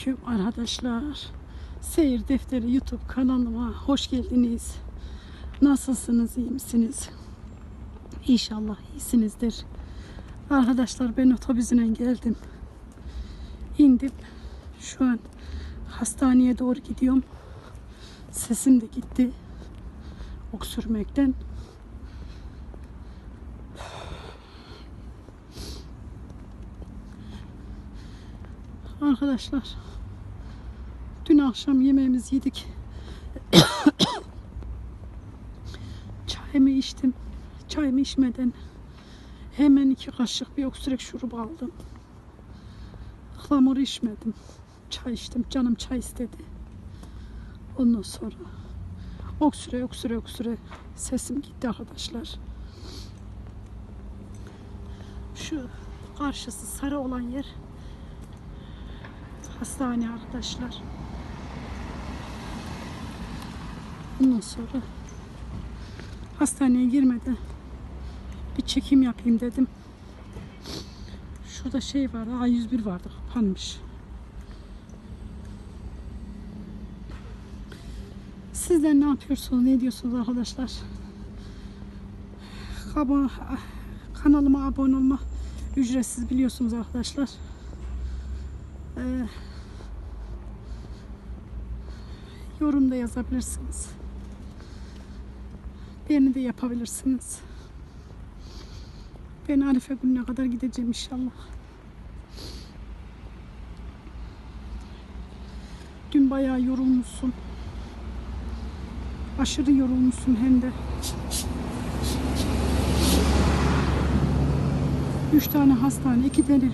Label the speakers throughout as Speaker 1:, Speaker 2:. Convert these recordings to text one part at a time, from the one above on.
Speaker 1: Selamünaleyküm arkadaşlar. Seyir Defteri YouTube kanalıma hoş geldiniz. Nasılsınız, iyi misiniz? İnşallah iyisinizdir. Arkadaşlar ben otobüsüne geldim. İndim. Şu an hastaneye doğru gidiyorum. Sesim de gitti. Öksürmekten. Arkadaşlar dün akşam yemeğimizi yedik. Çayımı içtim. Çayımı içmeden hemen iki kaşık bir öksürek şurubu aldım. Ihlamur içmedim. Çay içtim. Canım çay istedi. Ondan sonra öksüre öksüre öksüre sesim gitti arkadaşlar. Şu karşısı sarı olan yer hastane arkadaşlar. Ondan sonra hastaneye girmeden bir çekim yapayım dedim. Şurada şey var, A101 vardı, kapanmış. Sizler ne yapıyorsunuz, ne diyorsunuz arkadaşlar? Kaba- Kanalıma abone olma ücretsiz biliyorsunuz arkadaşlar. Ee, yorum da yazabilirsiniz. Beğeni de yapabilirsiniz. Ben Arife gününe kadar gideceğim inşallah. Dün bayağı yorulmuşsun. Aşırı yorulmuşsun hem de. Üç tane hastane, iki tane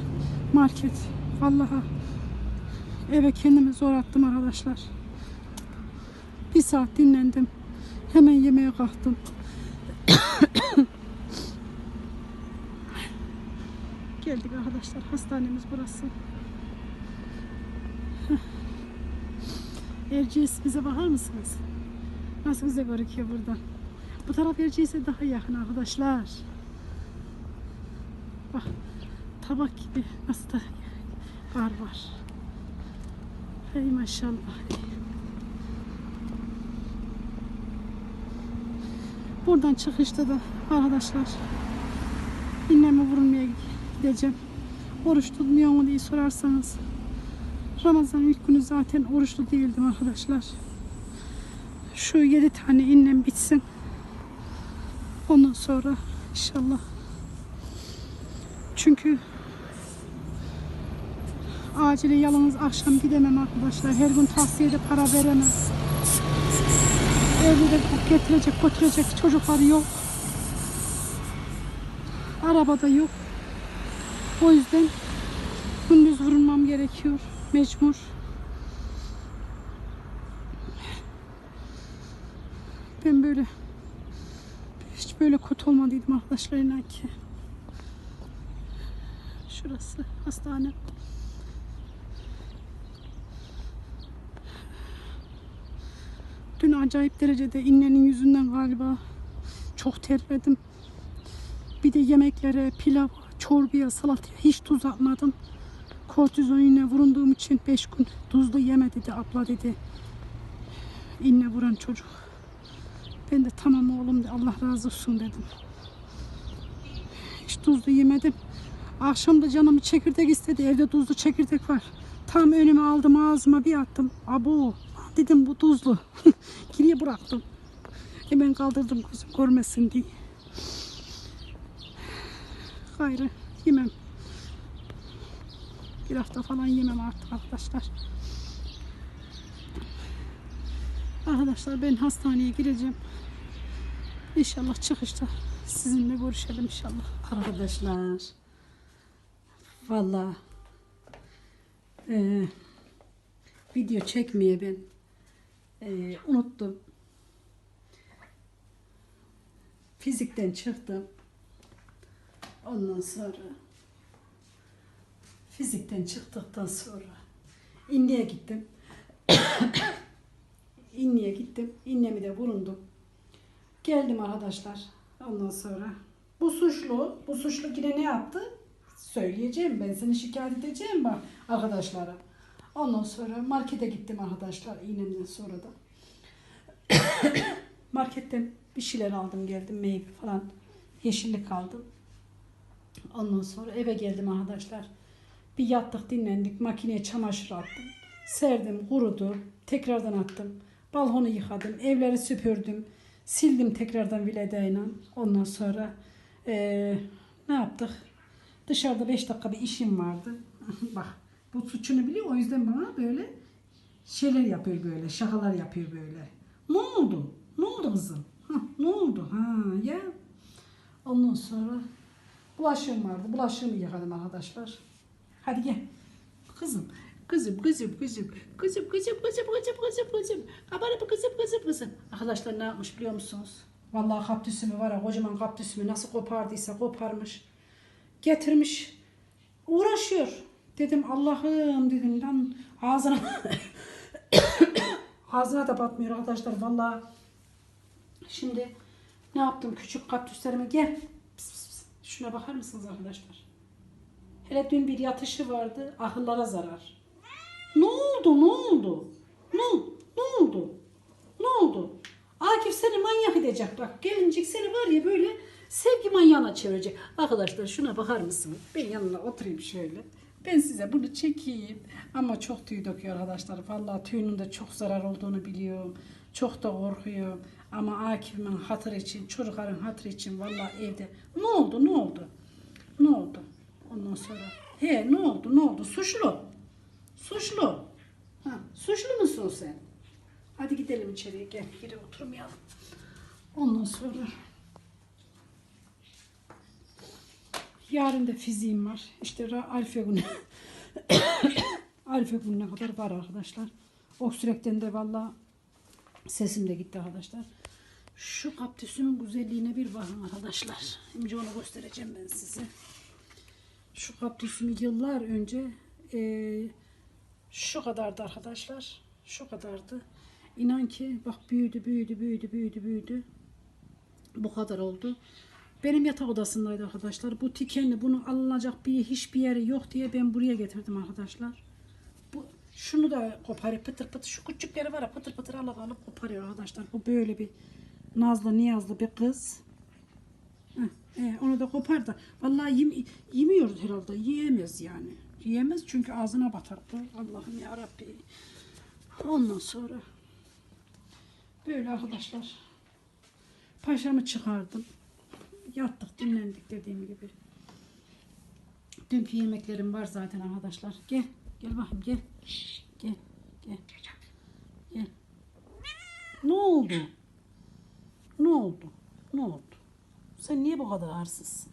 Speaker 1: market. Vallahi eve kendimi zor attım arkadaşlar. Bir saat dinlendim. Hemen yemeğe kalktım. Geldik arkadaşlar. Hastanemiz burası. Erciyes bize bakar mısınız? Nasıl güzel gözüküyor burada. Bu taraf Erciyes'e daha yakın arkadaşlar. Bak tabak gibi nasıl da var var. Hey maşallah. Buradan çıkışta da arkadaşlar inneme vurulmaya gideceğim. Oruç tutmuyor mu diye sorarsanız Ramazan ilk günü zaten oruçlu değildim arkadaşlar. Şu yedi tane innem bitsin. Ondan sonra inşallah. Çünkü acile yalnız akşam gidemem arkadaşlar. Her gün tavsiyede para veremem. Evde de getirecek götürecek çocuklar yok. Arabada yok. O yüzden gündüz vurulmam gerekiyor. Mecbur. Ben böyle hiç böyle kötü olmadıydım arkadaşlar inan ki. Şurası hastane. Dün acayip derecede innenin yüzünden galiba çok terledim. Bir de yemeklere, pilav, çorbaya, salataya hiç tuz atmadım. Kortizon iğne vurunduğum için 5 gün tuzlu yeme dedi abla dedi. İğne vuran çocuk. Ben de tamam oğlum de Allah razı olsun dedim. Hiç tuzlu yemedim. Akşam da canımı çekirdek istedi. Evde tuzlu çekirdek var. Tam önüme aldım ağzıma bir attım. Abo dedim bu tuzlu. Geriye bıraktım. Hemen kaldırdım gözüm görmesin diye. Gayrı yemem. Bir hafta falan yemem artık arkadaşlar. Arkadaşlar ben hastaneye gireceğim. İnşallah çıkışta sizinle görüşelim inşallah. Arkadaşlar Vallahi eee, video çekmeye ben eee, unuttum. Fizikten çıktım. Ondan sonra fizikten çıktıktan sonra İnniye gittim. İnniye gittim. İnnemi de bulundum. Geldim arkadaşlar. Ondan sonra bu suçlu, bu suçlu yine ne yaptı? Söyleyeceğim ben seni şikayet edeceğim bak arkadaşlara. Ondan sonra markete gittim arkadaşlar iğnemden sonra da. Marketten bir şeyler aldım geldim meyve falan. Yeşillik aldım. Ondan sonra eve geldim arkadaşlar. Bir yattık dinlendik. Makineye çamaşır attım. Serdim kurudu. Tekrardan attım. Balkonu yıkadım. Evleri süpürdüm. Sildim tekrardan viledayla. Ondan sonra eee, ne yaptık? Dışarıda 5 dakika bir işim vardı. Bak bu suçunu biliyor. O yüzden bana böyle şeyler yapıyor böyle. Şakalar yapıyor böyle. Ne oldu? Ne oldu kızım? Ha, ne oldu? Ha ya. Ondan sonra bulaşığım vardı. Bulaşığımı yıkadım arkadaşlar. Hadi gel. Kızım. Kızım, kızım, kızım, kızım, kızım, kızım, kızım, kızım, kızım. Kabarıp kızım, kızım, kızım. Arkadaşlar ne yapmış biliyor musunuz? Vallahi kaptüsümü var ya, kocaman kaptüsümü nasıl kopardıysa koparmış. Getirmiş. Uğraşıyor. Dedim Allah'ım dedim lan ağzına ağzına da batmıyor arkadaşlar vallahi. Şimdi ne yaptım küçük kaktüslerime gel. Pıs, pıs, pıs. Şuna bakar mısınız arkadaşlar? Hele dün bir yatışı vardı. Ahıllara zarar. Ne oldu? Ne oldu? Ne, ne oldu? Ne oldu? Akif seni manyak edecek bak. Gelincik seni var ya böyle sevgi manyağına çevirecek. Arkadaşlar şuna bakar mısınız? Ben yanına oturayım şöyle. Ben size bunu çekeyim. Ama çok tüy döküyor arkadaşlar. Vallahi tüyünün de çok zarar olduğunu biliyorum. Çok da korkuyorum. Ama Akif'imin hatır için, çocukların hatırı için vallahi evde. Ne oldu? Ne oldu? Ne oldu? Ondan sonra he ne oldu? Ne oldu? Suçlu. Suçlu. Ha, suçlu musun sen? Hadi gidelim içeriye gel. Geri oturmayalım. Ondan sonra yarın da fiziğim var. İşte Alfa günü. Alfa gününe kadar var arkadaşlar. Oksürekten de valla sesim de gitti arkadaşlar. Şu kaptüsümün güzelliğine bir bakın arkadaşlar. Şimdi onu göstereceğim ben size. Şu kaktüsümü yıllar önce eee, şu kadardı arkadaşlar. Şu kadardı. İnan ki bak büyüdü, büyüdü, büyüdü, büyüdü, büyüdü. Bu kadar oldu. Benim yatak odasındaydı arkadaşlar. Bu tikenli, bunun alınacak bir hiçbir yeri yok diye ben buraya getirdim arkadaşlar. Bu şunu da koparıyor pıtır pıtır. Şu küçükleri var ya pıtır pıtır alıp alıp koparıyor arkadaşlar. Bu böyle bir nazlı niyazlı bir kız. Heh, e, onu da kopar da. Vallahi yem, yemiyoruz herhalde. Yiyemez yani. Yiyemez çünkü ağzına batar. Allah'ım ya Rabbi. Ondan sonra böyle arkadaşlar. Paşamı çıkardım. Yattık, dinlendik dediğim gibi. Dünkü yemeklerim var zaten arkadaşlar. Gel, gel bakayım gel. Gel, gel. Gel. Ne oldu? Ne oldu? Ne oldu? Sen niye bu kadar arsızsın?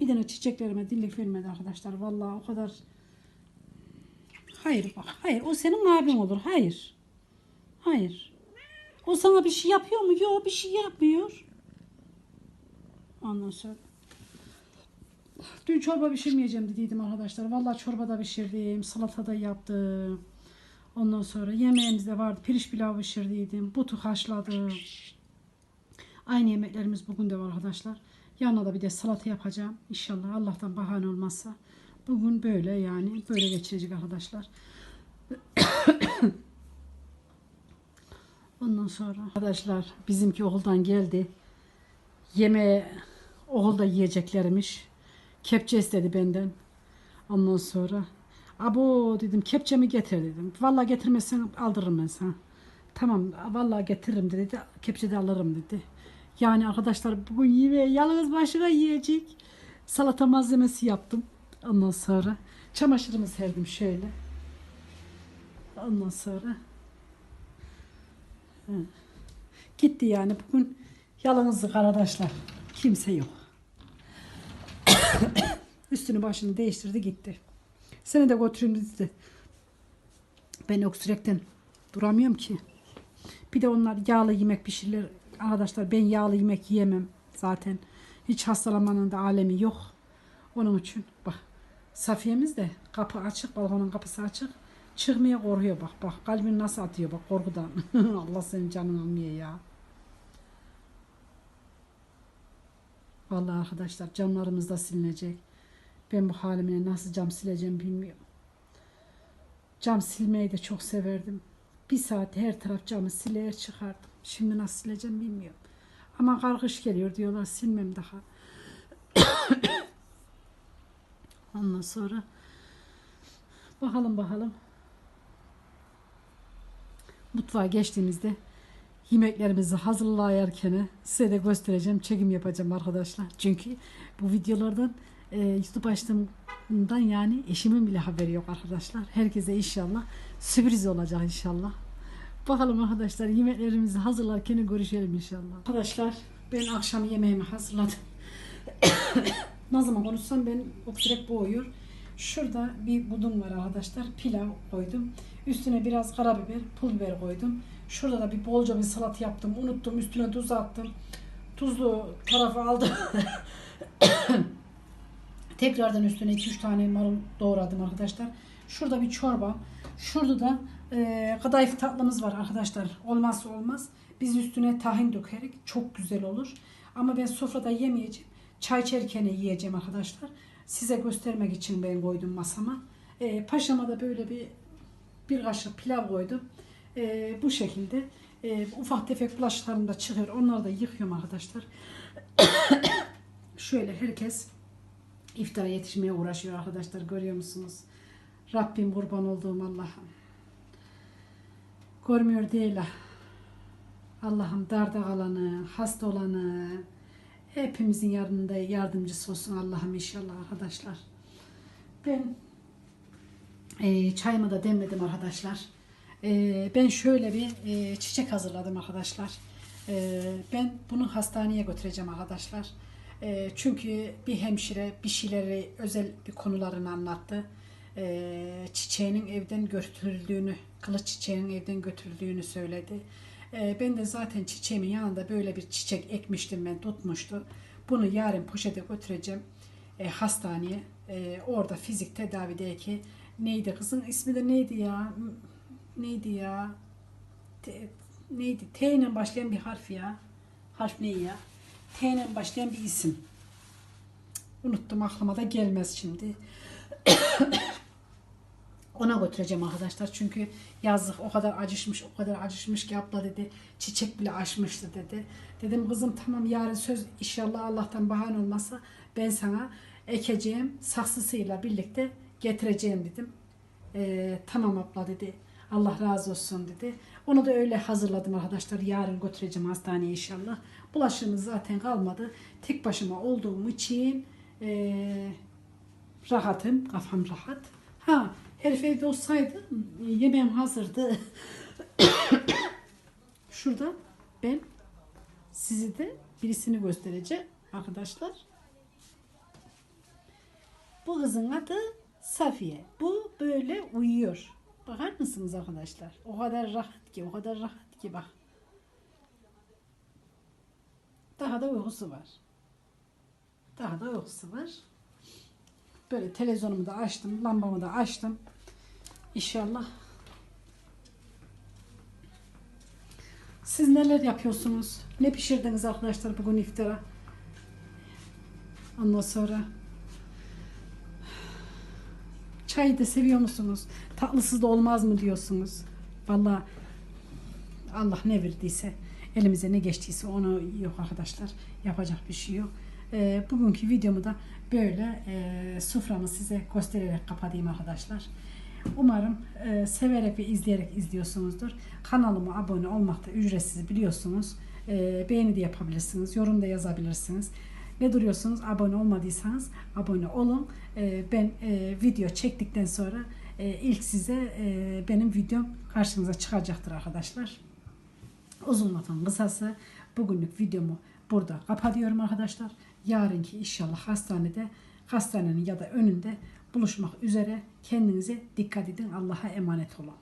Speaker 1: Bir tane çiçeklerime dillik vermedi arkadaşlar. Vallahi o kadar... Hayır bak. Hayır. O senin abin olur. Hayır. Hayır. O sana bir şey yapıyor mu? Yok bir şey yapmıyor. Ondan sonra... Dün çorba pişirmeyeceğim dediydim arkadaşlar. Vallahi çorba da pişirdim. Salata da yaptım. Ondan sonra yemeğimiz de vardı. Pirinç pilav pişirdiydim. Butu haşladım. Aynı yemeklerimiz bugün de var arkadaşlar. Yanına da bir de salata yapacağım. İnşallah Allah'tan bahane olmazsa. Bugün böyle yani böyle geçirecek arkadaşlar. Ondan sonra arkadaşlar bizimki okuldan geldi. Yemeğe okulda yiyeceklermiş. Kepçe istedi benden. Ondan sonra abo dedim kepçemi getir dedim. Vallahi getirmezsen aldırırım ben sana. Tamam vallahi getiririm dedi. Kepçe de alırım dedi. Yani arkadaşlar bugün yemeği yalnız başına yiyecek. Salata malzemesi yaptım. Ondan sonra çamaşırımı serdim şöyle. Ondan sonra Hı. gitti yani bugün yalnızlık arkadaşlar. Kimse yok. Üstünü başını değiştirdi gitti. Seni de götüreyim dedi. Ben öksürekten duramıyorum ki. Bir de onlar yağlı yemek pişirirler. Arkadaşlar ben yağlı yemek yiyemem zaten. Hiç hastalanmanın da alemi yok. Onun için bak Safiye'miz de kapı açık, balkonun kapısı açık. Çıkmaya korkuyor bak. Bak kalbin nasıl atıyor bak korkudan. Allah senin canını almıyor ya. Vallahi arkadaşlar camlarımız da silinecek. Ben bu halimle nasıl cam sileceğim bilmiyorum. Cam silmeyi de çok severdim. Bir saat her taraf camı siler çıkardım. Şimdi nasıl sileceğim bilmiyorum. Ama kargış geliyor diyorlar silmem daha. Ondan sonra bakalım bakalım. Mutfağa geçtiğimizde yemeklerimizi hazırlayarken size de göstereceğim, çekim yapacağım arkadaşlar. Çünkü bu videolardan e, YouTube açtığımdan yani eşimin bile haberi yok arkadaşlar. Herkese inşallah sürpriz olacak inşallah. Bakalım arkadaşlar yemeklerimizi hazırlarken görüşelim inşallah. Arkadaşlar ben akşam yemeğimi hazırladım. ne zaman konuşsam ben o direkt boğuyor. Şurada bir budum var arkadaşlar. Pilav koydum. Üstüne biraz karabiber, pul biber koydum. Şurada da bir bolca bir salat yaptım. Unuttum. Üstüne tuz attım. Tuzlu tarafı aldım. Tekrardan üstüne 2-3 tane marul doğradım arkadaşlar. Şurada bir çorba. Şurada da e, kadayıf tatlımız var arkadaşlar. Olmazsa olmaz. Biz üstüne tahin dökerek çok güzel olur. Ama ben sofrada yemeyeceğim. Çay içerken yiyeceğim arkadaşlar. Size göstermek için ben koydum masama. E, paşama da böyle bir bir kaşık pilav koydum. E, bu şekilde e, ufak tefek bulaşıklarım da çıkıyor. Onları da yıkıyorum arkadaşlar. Şöyle herkes iftara yetişmeye uğraşıyor arkadaşlar. Görüyor musunuz? Rabbim kurban olduğum Allah'ım. Görmüyor değil ha. Allah'ım darda kalanı, hasta olanı, hepimizin yanında yardımcısı olsun Allah'ım inşallah arkadaşlar. Ben e, çayımı da demledim arkadaşlar. E, ben şöyle bir e, çiçek hazırladım arkadaşlar. E, ben bunu hastaneye götüreceğim arkadaşlar. E, çünkü bir hemşire bir şeyleri özel bir konularını anlattı. Çiçeğinin evden götürüldüğünü, kılıç çiçeğinin evden götürüldüğünü söyledi. Ben de zaten çiçeğimin yanında böyle bir çiçek ekmiştim ben tutmuştu. Bunu yarın poşete götüreceğim e, hastaneye. Orada fizik tedavideki neydi kızın ismi de neydi ya? Neydi ya? Te- neydi? T ile başlayan bir harf ya. Harf ne ya? T ile başlayan bir isim. Unuttum aklıma da gelmez şimdi. Ona götüreceğim arkadaşlar çünkü yazık o kadar acışmış o kadar acışmış ki abla dedi çiçek bile açmıştı dedi. Dedim kızım tamam yarın söz inşallah Allah'tan bahane olmazsa ben sana ekeceğim saksısıyla birlikte getireceğim dedim. Ee, tamam abla dedi. Allah razı olsun dedi. Onu da öyle hazırladım arkadaşlar. Yarın götüreceğim hastaneye inşallah. Bulaşığımız zaten kalmadı. Tek başıma olduğum için eee rahatım. Kafam rahat. Ha herif evde olsaydı yemeğim hazırdı. Şurada ben sizi de birisini göstereceğim arkadaşlar. Bu kızın adı Safiye. Bu böyle uyuyor. Bakar mısınız arkadaşlar? O kadar rahat ki, o kadar rahat ki bak. Daha da uykusu var. Daha da uykusu var. Böyle televizyonumu da açtım, lambamı da açtım. İnşallah. Siz neler yapıyorsunuz? Ne pişirdiniz arkadaşlar bugün iftara? Ondan sonra çayı da seviyor musunuz? Tatlısız da olmaz mı diyorsunuz? Vallahi Allah ne verdiyse elimize ne geçtiyse onu yok arkadaşlar. Yapacak bir şey yok. Ee, bugünkü videomu da böyle e, soframı size göstererek kapatayım arkadaşlar. Umarım e, severek ve izleyerek izliyorsunuzdur. Kanalıma abone olmak da ücretsiz biliyorsunuz. E, beğeni de yapabilirsiniz. Yorum da yazabilirsiniz. Ne duruyorsunuz? Abone olmadıysanız abone olun. E, ben e, video çektikten sonra e, ilk size e, benim videom karşınıza çıkacaktır arkadaşlar. Uzun lafın kısası bugünlük videomu burada kapatıyorum arkadaşlar. Yarınki inşallah hastanede hastanenin ya da önünde buluşmak üzere. Kendinize dikkat edin. Allah'a emanet olun.